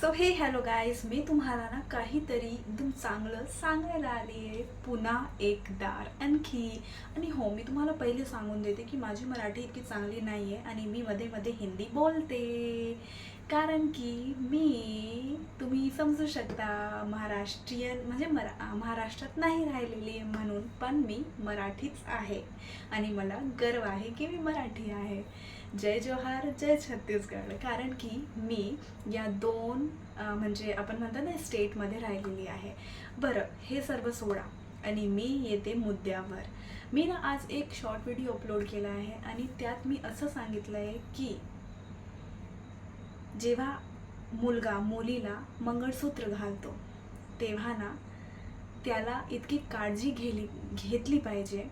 So हे hello guys मी तुम्हाला ना काहीतरी एकदम चांगलं सांगायला आली आहे. पुन्हा एकदार आणखी. आणि हो मी तुम्हाला पहिले सांगून देते की माझी मराठी इतकी चांगली नाही आहे आणि मी मध्ये मध्ये हिंदी बोलते. कारण की मी तुम्ही समजू शकता महाराष्ट्रीयन म्हणजे मरा महाराष्ट्रात नाही राहिलेली आहे म्हणून पण मी मराठीच आहे. आणि मला गर्व आहे की मी मराठी आहे. जय जोहार जय छत्तीसगड. कारण की मी या दोन म्हणजे आपण म्हणतो ना स्टेटमध्ये राहिलेली आहे. बरं हे सर्व सोडा. आणि मी येते मुद्द्यावर. मी ना आज एक शॉर्ट व्हिडिओ अपलोड केला आहे आणि त्यात मी असं सांगितलं आहे की जेव्हा मुलगा मुलीला मंगळसूत्र घालतो तेव्हा ना त्याला इतकी काळजी घेली घेतली पाहिजे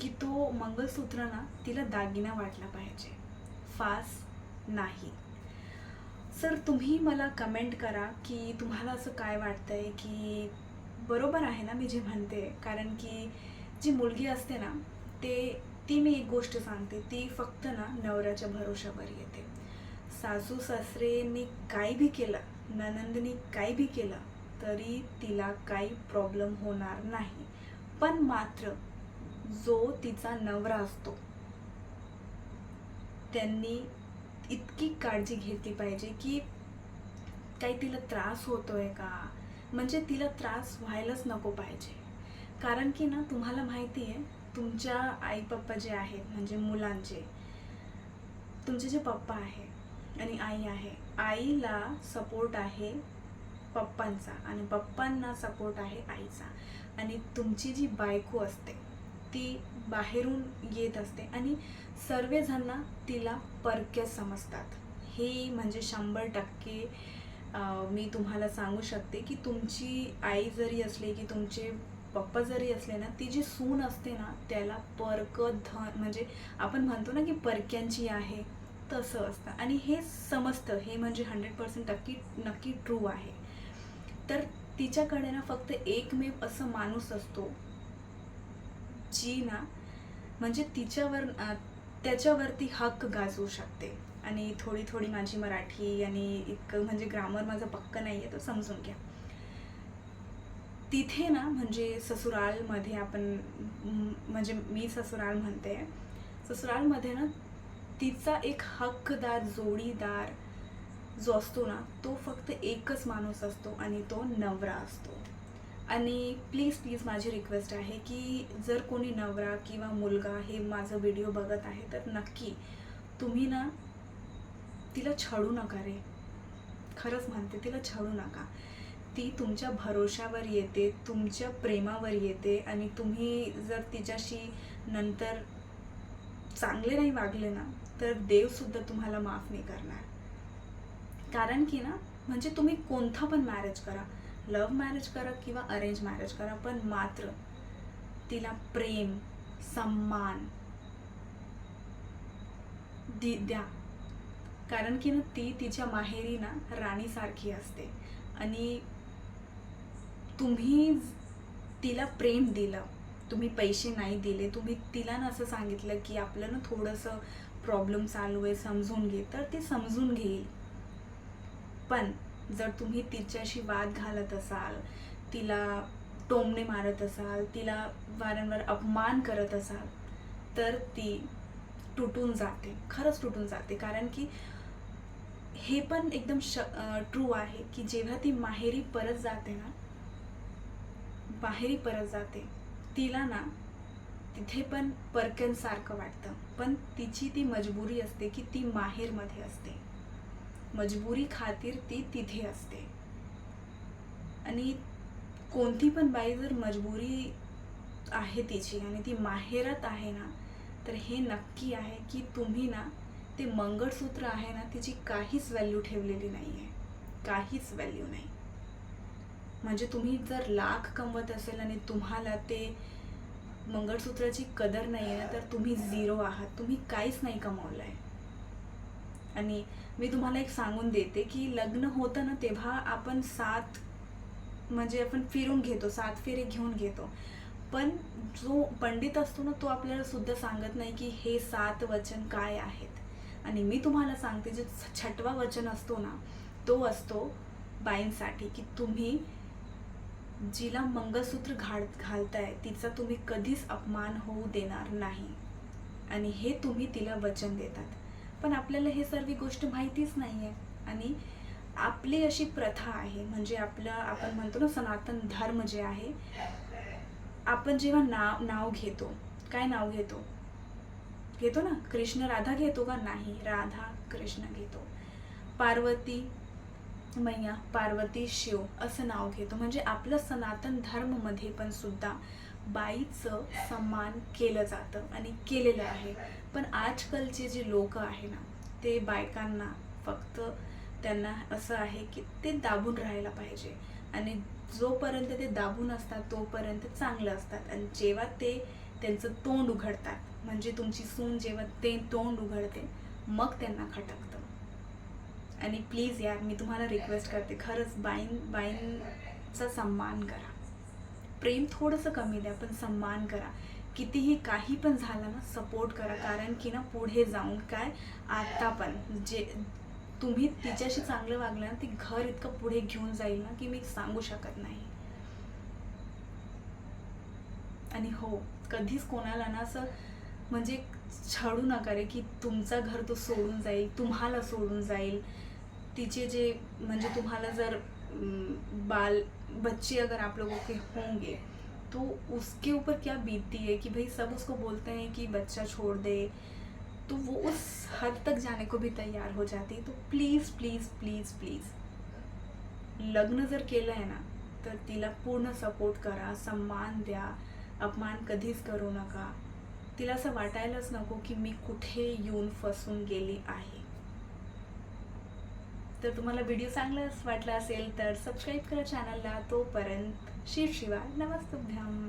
की तो मंगळसूत्र ना तिला दागिना वाटला पाहिजे. फास नाही. सर तुम्ही मला कमेंट करा की तुम्हाला असं काय वाटतंय की बरोबर आहे ना मी जे म्हणते? कारण की जी मुलगी असते ना ते ती मी एक गोष्ट सांगते ती फक्त ना नवऱ्याच्या भरोशावर येते. सासू सासरेने काही बी केलं ननंदनी काही बी केलं तरी तिला काही प्रॉब्लेम होणार नाही. पण मात्र जो तिचा नवरा असतो त्यांनी इतकी काळजी घेतली पाहिजे की काही तिला त्रास होतोय का? म्हणजे तिला त्रास व्हायलाच नको पाहिजे. कारण की ना तुम्हाला माहिती आहे तुमच्या आई पप्पा जे आहेत म्हणजे मुलांचे तुमचे जे पप्पा आहेत आणि आई आहे. आईला सपोर्ट आहे पप्पांचा आणि पप्पांना सपोर्ट आहे आईचा. आणि तुमची जी बायको असते ती बाहेरून येत असते आणि सर्वजणांना तिला परक्या समजतात. हे म्हणजे शंभर टक्के मी तुम्हाला सांगू शकते की तुमची आई जरी असली की तुमचे पप्पा जरी असले ना ती जी सून असते ना त्याला परक धन म्हणजे आपण म्हणतो ना की परक्यांची आहे. तसं असतं. आणि हे समजतं. हे म्हणजे हंड्रेड पर्सेंट नक्की नक्की ट्रू आहे. तर तिच्याकडे ना फक्त एकमेव असं माणूस असतो जी ना म्हणजे तिच्यावर त्याच्यावरती हक्क गाजवू शकते. आणि थोडी थोडी माझी मराठी आणि इतकं म्हणजे ग्रामर माझं पक्क नाही आहे तर समजून घ्या. तिथे ना म्हणजे ससुरालमध्ये आपण म्हणजे मी ससुराल म्हणते. ससुरालमध्ये ना तिचा एक हक्कदार जोडीदार जो असतो ना तो फक्त एकच माणूस असतो आणि तो नवरा असतो. आणि प्लीज प्लीज माझी रिक्वेस्ट आहे की जर कोणी नवरा किंवा मुलगा हे माझं व्हिडिओ बघत आहे तर नक्की तुम्ही ना तिला छळू नका रे. खरंच म्हणते तिला छळू नका. ती तुमच्या भरोशावर येते तुमच्या प्रेमावर येते आणि तुम्ही जर तिच्याशी नंतर चांगले नाही वागले ना तर देवसुद्धा तुम्हाला माफ नाही करणार. कारण की ना म्हणजे तुम्ही कोणता पण मॅरेज करा. लव्ह मॅरेज करा किंवा अरेंज मॅरेज करा पण मात्र तिला प्रेम सम्मान दि द्या. कारण की ना ती तिच्या माहेरी ना राणीसारखी असते. आणि तुम्ही तिला प्रेम दिलं तुम्ही पैसे नाही दिले तुम्ही तिला ना असं सांगितलं की आपलं ना थोडंसं प्रॉब्लेम चालू आहे समजून घे तर ती समजून घेईल. पण जर तुम्ही तिच्याशी वाद घालत असाल तिला टोमणे मारत असाल तिला वारंवार अपमान करत असाल तर ती तुटून जाते. खरंच तुटून जाते. कारण की हे पण एकदम श ट्रू आहे की जेव्हा ती माहेरी परत जाते ना माहेरी परत जाते तिला ना तिथे पण परक्यांसारखं वाटतं. पण तिची ती मजबुरी असते की ती माहेरमध्ये असते. मजबुरी खातीर ती तिथे असते. आणि कोणती पण बाई जर मजबुरी आहे तिची आणि ती माहेरात आहे ना तर हे नक्की आहे की तुम्ही ना ते मंगळसूत्र आहे ना तिची काहीच व्हॅल्यू ठेवलेली नाही आहे काहीच व्हॅल्यू नाही. म्हणजे तुम्ही जर लाख कमवत असेल आणि तुम्हाला ते मंगळसूत्राची कदर नाही आहे ना तर तुम्ही झिरो आहात. तुम्ही काहीच नाही कमावलं आहे आणि मी तुम्हाला एक सांगून देते की लग्न होतं ना तेव्हा आपण सात म्हणजे आपण फिरून घेतो सात फेरे घेऊन घेतो. पण जो पंडित असतो ना तो आपल्याला सुद्धा सांगत नाही की हे सात वचन काय आहेत. आणि मी तुम्हाला सांगते जे छठवा वचन असतो ना तो असतो बाईंसाठी की तुम्ही जिला मंगळसूत्र घाल घालताय तिचा तुम्ही कधीच अपमान होऊ देणार नाही. आणि हे तुम्ही तिला वचन देतात. पण आपल्याला हे सर्व गोष्ट माहितीच नाही आहे आणि आपली अशी प्रथा आहे म्हणजे आपलं आपण म्हणतो ना सनातन धर्म जे आहे आपण जेव्हा नाव नाव घेतो. काय नाव घेतो? घेतो ना? कृष्ण राधा घेतो का? नाही. राधा कृष्ण घेतो. पार्वती मैया पार्वती शिव असं नाव घेतो. म्हणजे आपलं सनातन धर्ममध्ये पण सुद्धा बाईचं सन्मान केलं जातं आणि केलेलं आहे. पण आजकालचे जे लोक आहे ना ते बायकांना फक्त त्यांना असं आहे की ते दाबून राहायला पाहिजे. आणि जोपर्यंत ते दाबून असतात तोपर्यंत चांगलं असतात. आणि जेव्हा ते त्यांचं तोंड उघडतात म्हणजे तुमची सून जेव्हा ते तोंड उघडते मग त्यांना खटकतं. आणि प्लीज यार मी तुम्हाला रिक्वेस्ट करते. खरंच बाईं बाईंचा सन्मान करा. प्रेम थोडंसं कमी द्या पण सन्मान करा. कितीही काही पण झालं ना सपोर्ट करा. कारण की ना पुढे जाऊन काय आता पण जे तुम्ही तिच्याशी चांगलं वागलं ना ती घर इतकं पुढे घेऊन जाईल ना की मी सांगू शकत नाही. आणि हो कधीच कोणाला ना असं म्हणजे छळू नका रे की तुमचं घर तो सोडून जाईल तुम्हाला सोडून जाईल. तिचे जे म्हणजे तुम्हाला जर बाल बच्चे अगर आप लोगों के होंगे तो उसके ऊपर क्या बीतती है कि भाई सब उसको बोलते हैं कि बच्चा छोड़ दे तो वो उस हद तक जाने को भी तैयार हो जाती है। तो प्लीज़ प्लीज़ प्लीज़ प्लीज़ लग्न जर केलं आहे ना तर तिला पूर्ण सपोर्ट करा सन्मान द्या अपमान कधीच करू नका. तिला असं वाटायलाच नको की मी कुठे येऊन फसून गेली आहे. तर तुम्हाला व्हिडिओ चांगलाच वाटला असेल तर सबस्क्राईब करा चॅनलला तोपर्यंत शिव शिवा नमस्तुभ्यम.